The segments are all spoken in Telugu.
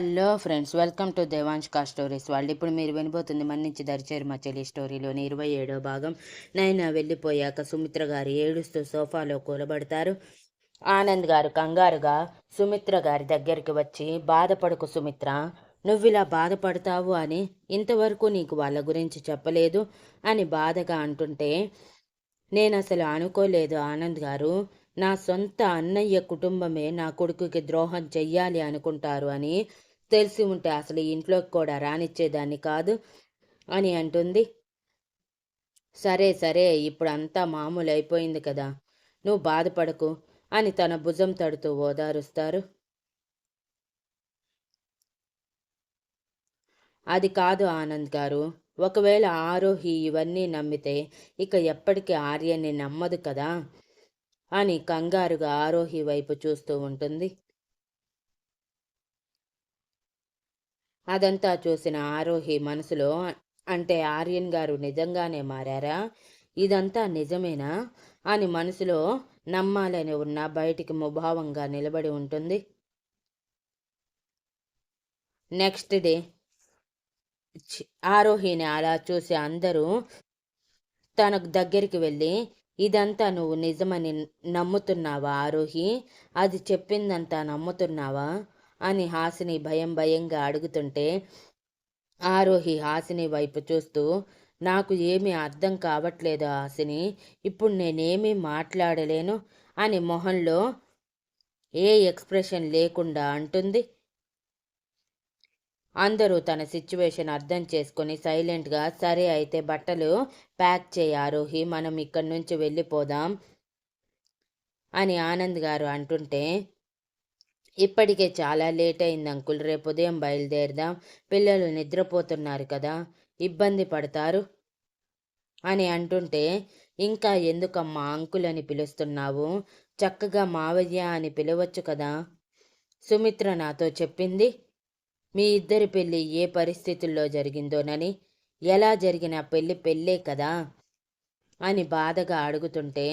హలో ఫ్రెండ్స్ వెల్కమ్ టు దేవాంష్కా స్టోరీస్ వాళ్ళు ఇప్పుడు మీరు వినబోతుంది మన్నించి దరిచేరు చెల్లి స్టోరీలోని ఇరవై ఏడో భాగం. నైనా వెళ్ళిపోయాక సుమిత్ర గారు ఏడుస్తూ సోఫాలో కూలబడతారు. ఆనంద్ గారు కంగారుగా సుమిత్ర గారి దగ్గరికి వచ్చి బాధపడకు సుమిత్ర నువ్వు ఇలా బాధపడతావు అని ఇంతవరకు నీకు వాళ్ళ గురించి చెప్పలేదు అని బాధగా అంటుంటే నేను అసలు అనుకోలేదు ఆనంద్ గారు. నా సొంత అన్నయ్య కుటుంబమే నా కొడుకుకి ద్రోహం చెయ్యాలి అనుకుంటారు అని తెలిసి ఉంటే అసలు ఇంట్లోకి కూడా రానిచ్చేదాన్ని కాదు అని అంటుంది. సరే సరే ఇప్పుడు అంతా మామూలు అయిపోయింది కదా నువ్వు బాధపడకు అని తన భుజం తడుతూ ఓదారుస్తారు. అది కాదు ఆనంద్ గారు ఒకవేళ ఆరోహి ఇవన్నీ నమ్మితే ఇక ఎప్పటికీ ఆర్యని నమ్మదు కదా అని కంగారుగా ఆరోహి వైపు చూస్తూ ఉంటుంది. అదంతా చూసిన ఆరోహి మనసులో అంటే ఆర్యన్ గారు నిజంగానే మారారా? ఇదంతా నిజమేనా? అని మనసులో నమ్మాలని ఉన్న బయటికి ముభావంగా నిలబడి ఉంటుంది. నెక్స్ట్ డే ఆరోహిని అలా చూసి అందరూ తనకు దగ్గరికి వెళ్ళి ఇదంతా నువ్వు నిజమని నమ్ముతున్నావా ఆరోహి? అది చెప్పిందంతా నమ్ముతున్నావా? అని హాసిని భయం భయంగా అడుగుతుంటే ఆరోహి హాసిని వైపు చూస్తూ నాకు ఏమీ అర్థం కావట్లేదు హాసిని. ఇప్పుడు నేనేమీ మాట్లాడలేను అని మొహంలో ఏ ఎక్స్ప్రెషన్ లేకుండా అంటుంది. అందరూ తన సిచ్యువేషన్ అర్థం చేసుకుని సైలెంట్గా సరే అయితే బట్టలు ప్యాక్ చేయి ఆరోహి మనం ఇక్కడి నుంచి వెళ్ళిపోదాం అని ఆనంద్ గారు అంటుంటే ఇప్పటికే చాలా లేట్ అయింది అంకుల్. రేపు ఉదయం బయలుదేరదాం. పిల్లలు నిద్రపోతున్నారు కదా ఇబ్బంది పడతారు అని అంటుంటే ఇంకా ఎందుకమ్మా అంకుల్ అని పిలుస్తున్నావు? చక్కగా మావయ్య అని పిలవచ్చు కదా? సుమిత్ర నాతో చెప్పింది మీ ఇద్దరి పెళ్ళి ఏ పరిస్థితుల్లో జరిగిందోనని. ఎలా జరిగిన పెళ్ళి పెళ్ళే కదా అని బాధగా అడుగుతుంటే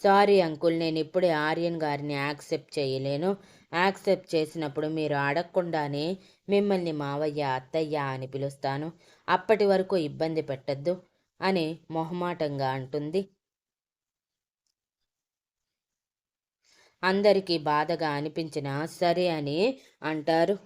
సారీ అంకుల్ నేను ఇప్పుడే ఆర్యన్ గారిని యాక్సెప్ట్ చేయలేను. యాక్సెప్ట్ చేసినప్పుడు మీరు అడగకుండానే మిమ్మల్ని మావయ్య అత్తయ్య అని పిలుస్తాను. అప్పటి వరకు ఇబ్బంది పెట్టద్దు అని మొహమాటంగా అంటుంది. అందరికీ బాధగా అనిపించినా సరే అని అంటారు.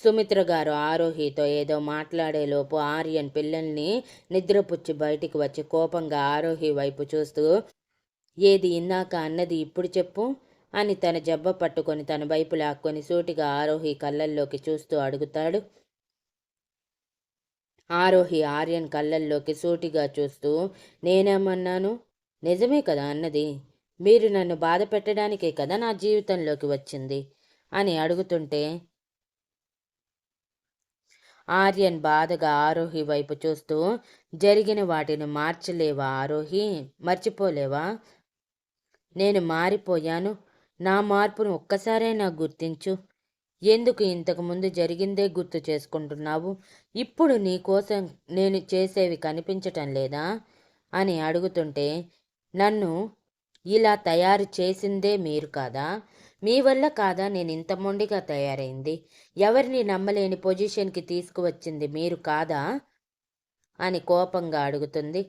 సుమిత్ర గారు ఆరోహితో ఏదో మాట్లాడేలోపు ఆర్యన్ పిల్లల్ని నిద్రపుచ్చి బయటికి వచ్చి కోపంగా ఆరోహి వైపు చూస్తూ ఏది ఇందాక అన్నది ఇప్పుడు చెప్పు అని తన జబ్బ పట్టుకొని తన వైపు లాక్కొని సూటిగా ఆరోహి కళ్ళల్లోకి చూస్తూ అడుగుతాడు. ఆరోహి ఆర్యన్ కళ్ళల్లోకి సూటిగా చూస్తూ నేనేమన్నాను? నిజమే కదా అన్నది. మీరు నన్ను బాధ పెట్టడానికే కదా నా జీవితంలోకి వచ్చింది అని అడుగుతుంటే ఆర్యన్ బాధగా ఆరోహి వైపు చూస్తూ జరిగిన వాటిని మార్చలేవా ఆరోహి? మర్చిపోలేవా? నేను మారిపోయాను. నా మార్పును ఒక్కసారైనా గుర్తించు. ఎందుకు ఇంతకుముందు జరిగిందే గుర్తు చేసుకుంటున్నావు? ఇప్పుడు నీ కోసం నేను చేసేవి కనిపించటం లేదా? అని అడుగుతుంటే నన్ను ఇలా తయారు చేసిందే మీరు కాదా? మీ వల్ల కాదా నేను ఇంత మొండిగా తయారైంది? ఎవరిని నమ్మలేని పొజిషన్కి తీసుకువచ్చింది మీరు కాదా? అని కోపంగా అడుగుతుంది.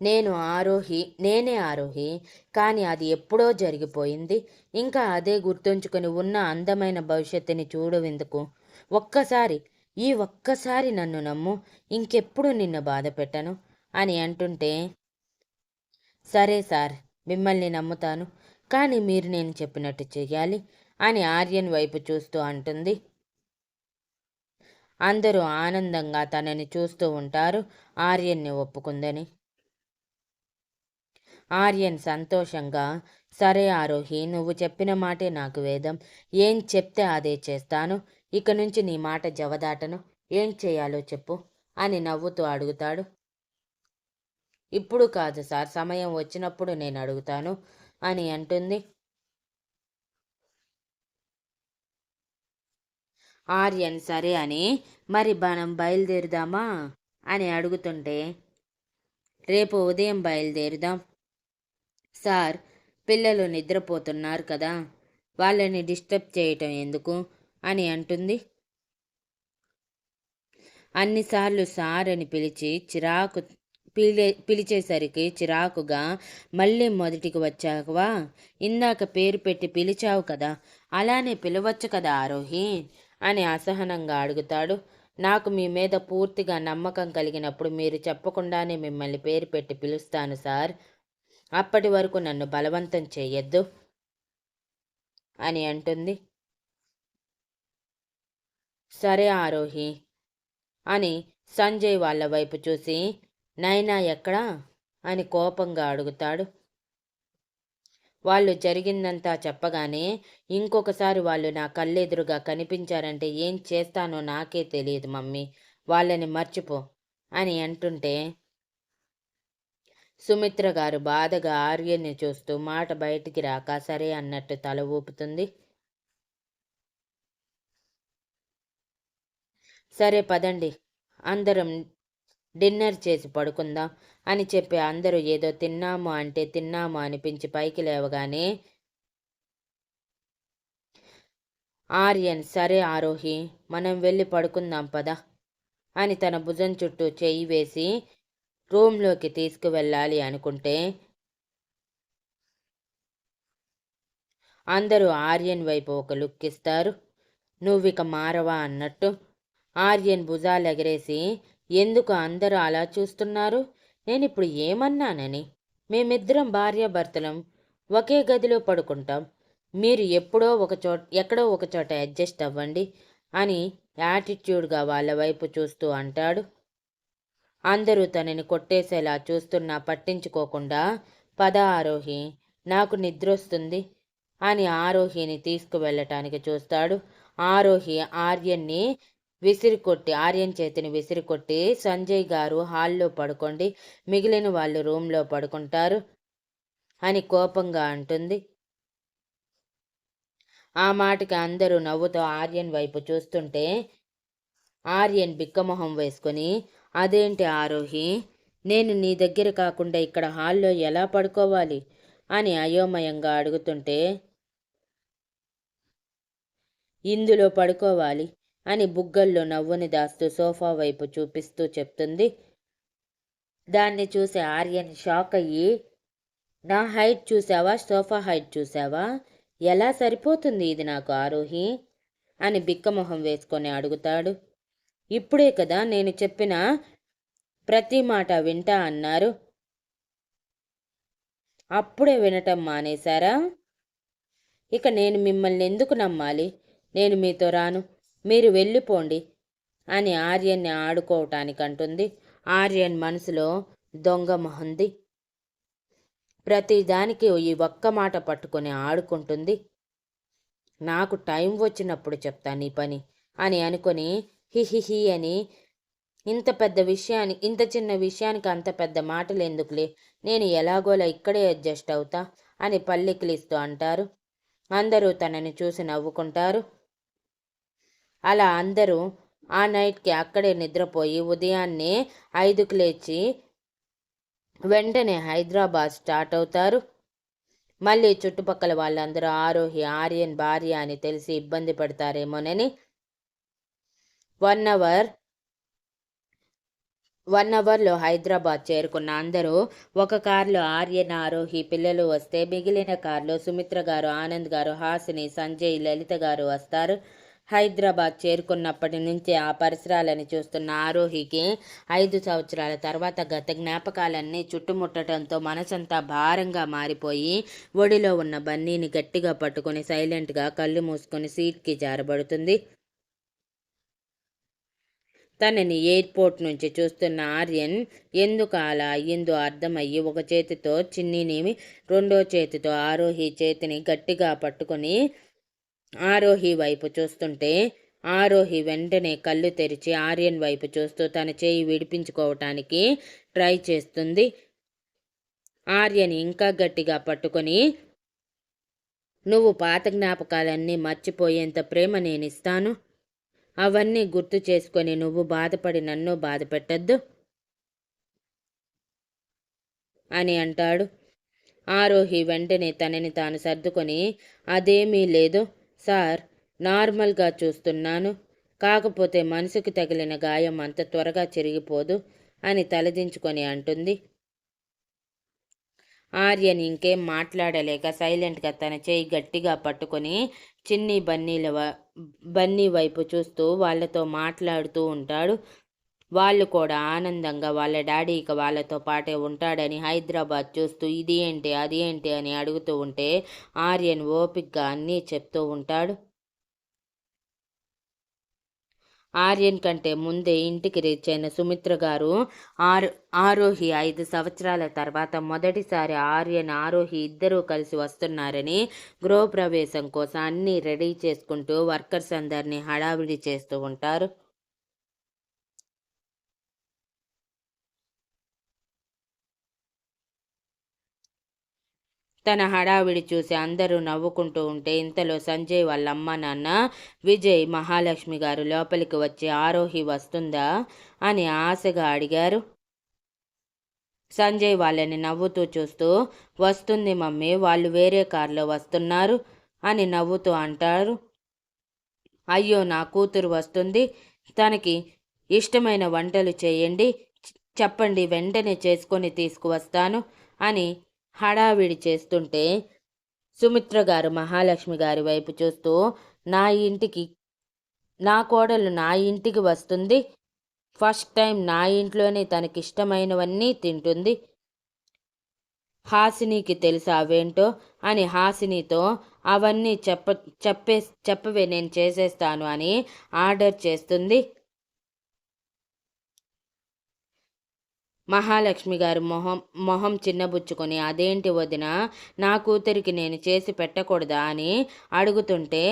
నేను ఆరోహి నేనే ఆరోహి కానీ అది ఎప్పుడో జరిగిపోయింది. ఇంకా అదే గుర్తుంచుకొని ఉన్న అందమైన భవిష్యత్తుని చూడవెందుకు ఒక్కసారి ఈ ఒక్కసారి నన్ను నమ్ము ఇంకెప్పుడు నిన్ను బాధ పెట్టను అని అంటుంటే సరే సార్ మిమ్మల్ని నమ్ముతాను. కానీ మీరు నేను చెప్పినట్టు చెయ్యాలి అని ఆర్యన్ వైపు చూస్తూ అంటుంది. అందరూ ఆనందంగా తనని చూస్తూ ఉంటారు ఆర్యన్ని ఒప్పుకుందని. ఆర్యన్ సంతోషంగా సరే ఆరోహి నువ్వు చెప్పిన మాటే నాకు వేదం. ఏం చెప్తే అదే చేస్తాను. ఇక నుంచి నీ మాట జవదాటను. ఏం చేయాలో చెప్పు అని నవ్వుతూ అడుగుతాడు. ఇప్పుడు కాదు సార్ సమయం వచ్చినప్పుడు నేను అడుగుతాను అని అంటుంది. ఆర్యన్ సరే అని. మరి మనం బయలుదేరుదామా అని అడుగుతుంటే రేపు ఉదయం బయలుదేరుదాం. సార్ పిల్లలు నిద్రపోతున్నారు కదా వాళ్ళని డిస్టర్బ్ చేయటం ఎందుకు అని అంటుంది. అన్నిసార్లు సార్ అని పిలిచి చిరాకు పిలి పిలిచేసరికి చిరాకుగా మళ్ళీ మొదటికి వచ్చావా? ఇందాక పేరు పెట్టి పిలిచావు కదా అలానే పిలవచ్చు కదా ఆరోహి అని అసహనంగా అడుగుతాడు. నాకు మీ మీద పూర్తిగా నమ్మకం కలిగినప్పుడు మీరు చెప్పకుండానే మిమ్మల్ని పేరు పెట్టి పిలుస్తాను సార్. అప్పటి వరకు నన్ను బలవంతం చేయొద్దు అని అంటుంది. సరే ఆరోహి అని సంజయ్ వాళ్ళ వైపు చూసి నైనా ఎక్కడా? అని కోపంగా అడుగుతాడు. వాళ్ళు జరిగిందంతా చెప్పగానే ఇంకొకసారి వాళ్ళు నా కళ్ళెదురుగా కనిపించారంటే ఏం చేస్తానో నాకే తెలియదు మమ్మీ. వాళ్ళని మర్చిపో అని అంటుంటే సుమిత్ర గారు బాధగా ఆర్యన్ని చూస్తూ మాట బయటికి రాక సరే అన్నట్టు తల ఊపుతుంది. సరే పదండి. అందరం డిన్నర్ చేసి పడుకుందాం అని చెప్పి అందరూ ఏదో తిన్నాము అంటే తిన్నాము అనిపించి పైకి లేవగానే ఆర్యన్ సరే ఆరోహి మనం వెళ్ళి పడుకుందాం పదా అని తన భుజం చుట్టూ చెయ్యి వేసి రూమ్లోకి తీసుకువెళ్ళాలి అనుకుంటే అందరూ ఆర్యన్ వైపు ఒక లుక్ ఇస్తారు. నువ్విక మారవా అన్నట్టు ఆర్యన్ భుజాలు ఎగరేసి ఎందుకు అందరూ అలా చూస్తున్నారు? నేను ఇప్పుడు ఏమన్నానని? మేమిద్దరం భార్యాభర్తలం ఒకే గదిలో పడుకుంటాం. మీరు ఎప్పుడో ఒక చోట ఎక్కడో ఒక చోట అడ్జస్ట్ అవ్వండి అని యాటిట్యూడ్గా వాళ్ళ వైపు చూస్తూ అంటాడు. అందరూ తనని కొట్టేసేలా చూస్తున్నా పట్టించుకోకుండా పద ఆరోహి నాకు నిద్రొస్తుంది అని ఆరోహిని తీసుకువెళ్ళటానికి చూస్తాడు. ఆరోహి ఆర్యన్ని విసిరికొట్టి ఆర్యన్ చేతిని విసిరికొట్టి సంజయ్ గారు హాల్లో పడుకోండి. మిగిలిన వాళ్ళు రూమ్లో పడుకుంటారు అని కోపంగా అంటుంది. ఆ మాటకి అందరూ నవ్వుతో ఆర్యన్ వైపు చూస్తుంటే ఆర్యన్ బిక్కమొహం వేసుకొని అదేంటి ఆరోహి? నేను నీ దగ్గర కాకుండా ఇక్కడ హాల్లో ఎలా పడుకోవాలి? అని అయోమయంగా అడుగుతుంటే ఇందులో పడుకోవాలి. అని బుగ్గల్లో నవ్వుని దాస్తూ సోఫా వైపు చూపిస్తూ చెప్తుంది. దాన్ని చూసి ఆర్యన్ షాక్ అయ్యి నా హైట్ చూసావా? సోఫా హైట్ చూసావా? ఎలా సరిపోతుంది ఇది నాకు ఆరోహి? అని బిక్కమొహం వేసుకొని అడుగుతాడు. ఇప్పుడే కదా నేను చెప్పిన ప్రతి మాట వింటా అన్నారు. అప్పుడే వినటం మానేశారా? ఇక నేను మిమ్మల్ని ఎందుకు నమ్మాలి? నేను మీతో రాను. మీరు వెళ్ళిపోండి అని ఆర్యన్ని ఆడుకోవటానికంటుంది. ఆర్యన్ మనసులో దొంగ మొహంది. ప్రతిదానికి ఈ ఒక్క మాట పట్టుకొని ఆడుకుంటుంది. నాకు టైం వచ్చినప్పుడు చెప్తా నీ పని అని అనుకొని హిహిహి అని ఇంత పెద్ద విషయాన్ని ఇంత చిన్న విషయానికి అంత పెద్ద మాటలు ఎందుకులే? నేను ఎలాగోలా ఇక్కడే అడ్జస్ట్ అవుతా అని పల్లెకిలిస్తూ అంటారు. అందరూ తనని చూసి నవ్వుకుంటారు. అలా అందరూ ఆ నైట్కి అక్కడే నిద్రపోయి ఉదయాన్నే ఐదుకు లేచి వెంటనే హైదరాబాద్ స్టార్ట్ అవుతారు. మళ్ళీ చుట్టుపక్కల వాళ్ళందరూ ఆరోహి ఆర్యన్ భార్య అని తెలిసి ఇబ్బంది పడతారేమోనని వన్ అవర్ వన్ అవర్లో హైదరాబాద్ చేరుకున్న అందరూ ఒక కారులో ఆర్యన్ ఆరోహి పిల్లలు వస్తే మిగిలిన కారులో సుమిత్ర గారు ఆనంద్ గారు హాసిని సంజయ్ లలిత గారు వస్తారు. హైదరాబాద్ చేరుకున్నప్పటి నుంచి ఆ పరిసరాలని చూస్తున్న ఆరోహికి ఐదు సంవత్సరాల తర్వాత గత జ్ఞాపకాలన్నీ చుట్టుముట్టడంతో మనసంతా భారంగా మారిపోయి ఒడిలో ఉన్న బన్నీని గట్టిగా పట్టుకుని సైలెంట్గా కళ్ళు మూసుకొని సీట్కి జారబడుతుంది. తనని ఎయిర్పోర్ట్ నుంచి చూస్తున్న ఆర్యన్ ఎందుకు అలా అయ్యిందో అర్థమయ్యి ఒక చేతితో చిన్నిని రెండో చేతితో ఆరోహి చేతిని గట్టిగా పట్టుకొని ఆరోహి వైపు చూస్తుంటే ఆరోహి వెంటనే కళ్ళు తెరిచి ఆర్యన్ వైపు చూస్తూ తన చేయి విడిపించుకోవటానికి ట్రై చేస్తుంది. ఆర్యన్ ఇంకా గట్టిగా పట్టుకొని నువ్వు పాత జ్ఞాపకాలన్నీ మర్చిపోయేంత ప్రేమ నేను ఇస్తాను అవన్నీ గుర్తు చేసుకొని నువ్వు బాధపడి నన్ను బాధపెట్టద్దు అని అంటాడు. ఆరోహి వెంటనే తనని తాను సర్దుకొని అదేమీ లేదు. సార్ నార్మల్గా చూస్తున్నాను. కాకపోతే మనసుకు తగిలిన గాయం అంత త్వరగా చెరిగిపోదు అని తలదించుకొని అంటుంది. ఆర్యన్ ఇంకేం మాట్లాడలేక సైలెంట్గా తన చేయి గట్టిగా పట్టుకొని చిన్ని బన్నీల బన్నీ వైపు చూస్తూ వాళ్ళతో మాట్లాడుతూ ఉంటాడు. వాళ్ళు కూడా ఆనందంగా వాళ్ళ డాడీ ఇక వాళ్ళతో పాటే ఉంటాడని హైదరాబాద్ చూస్తూ ఇది ఏంటి అది ఏంటి అని అడుగుతూ ఉంటే ఆర్యన్ ఓపిక్గా అన్నీ చెప్తూ ఉంటాడు. ఆర్యన్ కంటే ముందే ఇంటికి రీచ్ అయిన సుమిత్ర గారు ఆరు ఆరోహి ఐదు సంవత్సరాల తర్వాత మొదటిసారి ఆర్యన్ ఆరోహి ఇద్దరూ కలిసి వస్తున్నారని గృహప్రవేశం కోసం అన్నీ రెడీ చేసుకుంటూ వర్కర్స్ అందరినీ హడావిడి చేస్తూ ఉంటారు. తన హడావిడి చూసి అందరూ నవ్వుకుంటూ ఉంటే ఇంతలో సంజయ్ వాళ్ళ అమ్మ నాన్న విజయ్ మహాలక్ష్మి గారు లోపలికి వచ్చి ఆరోహి వస్తుందా? అని ఆశగా అడిగారు. సంజయ్ వాళ్ళని నవ్వుతూ చూస్తూ వస్తుంది మమ్మీ వాళ్ళు వేరే కారులో వస్తున్నారు అని నవ్వుతూ అంటారు. అయ్యో నా కూతురు వస్తుంది. తనకి ఇష్టమైన వంటలు చేయండి. చెప్పండి వెంటనే చేసుకొని తీసుకువస్తాను అని హడావిడి చేస్తుంటే సుమిత్ర గారు మహాలక్ష్మి గారి వైపు చూస్తూ నా ఇంటికి నా కోడలు నా ఇంటికి వస్తుంది. ఫస్ట్ టైం నా ఇంట్లోనే తనకిష్టమైనవన్నీ తింటుంది. హాసినికి తెలుసు అవేంటో అని హాసినితో అవన్నీ చెప్ప చెప్పే చెప్పవే నేను చేసేస్తాను అని ఆర్డర్ చేస్తుంది. మహాలక్ష్మి గారు మొహం మొహం చిన్నబుచ్చుకొని అదేంటి వదిన నా కూతురికి నేను చేసి పెట్టకూడదా అని అడుగుతుంటే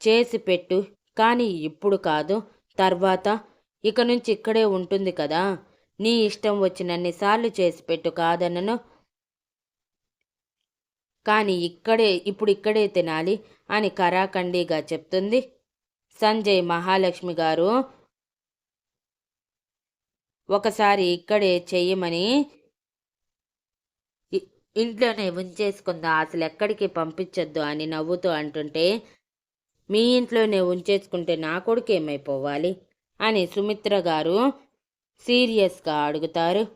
చేసి పెట్టు కానీ ఇప్పుడు కాదు. తర్వాత ఇక నుంచి ఇక్కడే ఉంటుంది కదా. నీ ఇష్టం వచ్చినన్నిసార్లు చేసి పెట్టు కాదనను. కానీ ఇక్కడే ఇప్పుడు ఇక్కడే తినాలి అని కరాఖండిగా చెప్తుంది. సంజయ్ మహాలక్ష్మి గారు ఒకసారి ఇక్కడే చెయ్యమని ఇంట్లోనే ఉంచేసుకుందా. అసలు ఎక్కడికి పంపించొద్దు అని నవ్వుతూ అంటుంటే మీ ఇంట్లోనే ఉంచేసుకుంటే నా కొడుకు ఏమైపోవాలి అని సుమిత్ర గారు సీరియస్గా అడుగుతారు.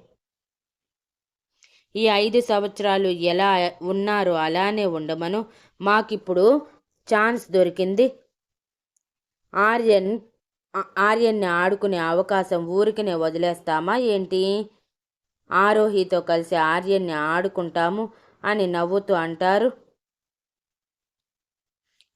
ఈ ఐదు సంవత్సరాలు ఎలా ఉన్నారో అలానే ఉండమను. మాకిప్పుడు ఛాన్స్ దొరికింది. ఆర్యన్ ఆర్యన్ని ఆడుకునే అవకాశం ఊరికినే వదిలేస్తామా ఏంటి? ఆరోహితో కలిసి ఆర్యన్ని ఆడుకుంటాము అని నవ్వుతూ అంటారు.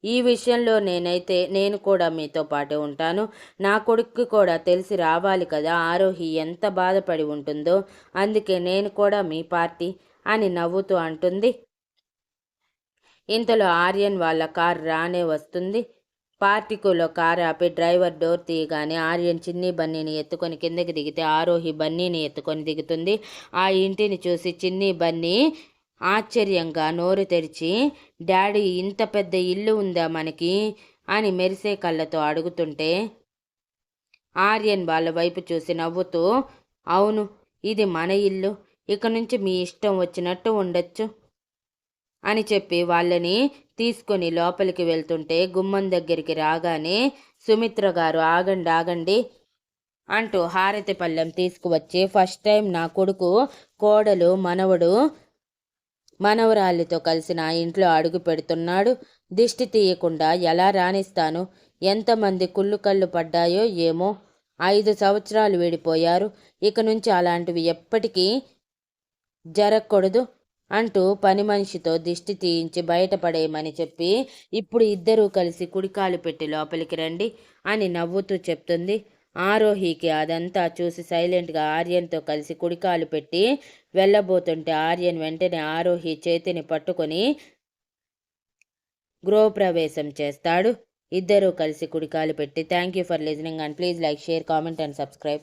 ఈ విషయంలో నేనైతే నేను కూడా మీతో పాటు ఉంటాను. నా కొడుక్కి కూడా తెలిసి రావాలి కదా ఆరోహి ఎంత బాధపడి ఉంటుందో. అందుకే నేను కూడా మీ పార్టీ అని నవ్వుతూ అంటుంది. ఇంతలో ఆర్యన్ వాళ్ళ కార్ రానే వస్తుంది. పార్టికులో కారు ఆపి డ్రైవర్ డోర్ తీయగానే ఆర్యన్ చిన్ని బన్నీని ఎత్తుకొని కిందకి దిగితే ఆరోహి బన్నీని ఎత్తుకొని దిగుతుంది. ఆ ఇంటిని చూసి చిన్ని బన్నీ ఆశ్చర్యంగా నోరు తెరిచి డాడీ ఇంత పెద్ద ఇల్లు ఉందా మనకి? అని మెరిసే కళ్ళతో అడుగుతుంటే ఆర్యన్ వాళ్ళ వైపు చూసి నవ్వుతూ అవును ఇది మన ఇల్లు. ఇక నుంచి మీ ఇష్టం వచ్చినట్టు ఉండొచ్చు. అని చెప్పి వాళ్ళని తీసుకొని లోపలికి వెళ్తుంటే గుమ్మం దగ్గరికి రాగానే సుమిత్ర గారు ఆగండి ఆగండి అంటూ హారతి పళ్ళెం తీసుకువచ్చి ఫస్ట్ టైం నా కొడుకు కోడలు మనవడు మనవరాలితో కలిసి నా ఇంట్లో అడుగు పెడుతున్నాడు. దిష్టి తీయకుండా ఎలా రాణిస్తాను? ఎంతమంది కుళ్ళు కళ్ళు పడ్డాయో ఏమో? ఐదు సంవత్సరాలు విడిపోయారు. ఇక నుంచి అలాంటివి ఎప్పటికీ జరగకూడదు. అంటూ పని మనిషితో దిష్టి తీయించి బయటపడేయమని చెప్పి ఇప్పుడు ఇద్దరూ కలిసి కుడికాలు పెట్టి లోపలికి రండి అని నవ్వుతూ చెప్తుంది. ఆరోహికి అదంతా చూసి సైలెంట్గా ఆర్యన్తో కలిసి కుడికాలు పెట్టి వెళ్ళబోతుంటే ఆర్యన్ వెంటనే ఆరోహి చేతిని పట్టుకొని గృహప్రవేశం చేస్తాడు. ఇద్దరూ కలిసి కుడికాలు పెట్టి thank you for listening and please like share comment and subscribe.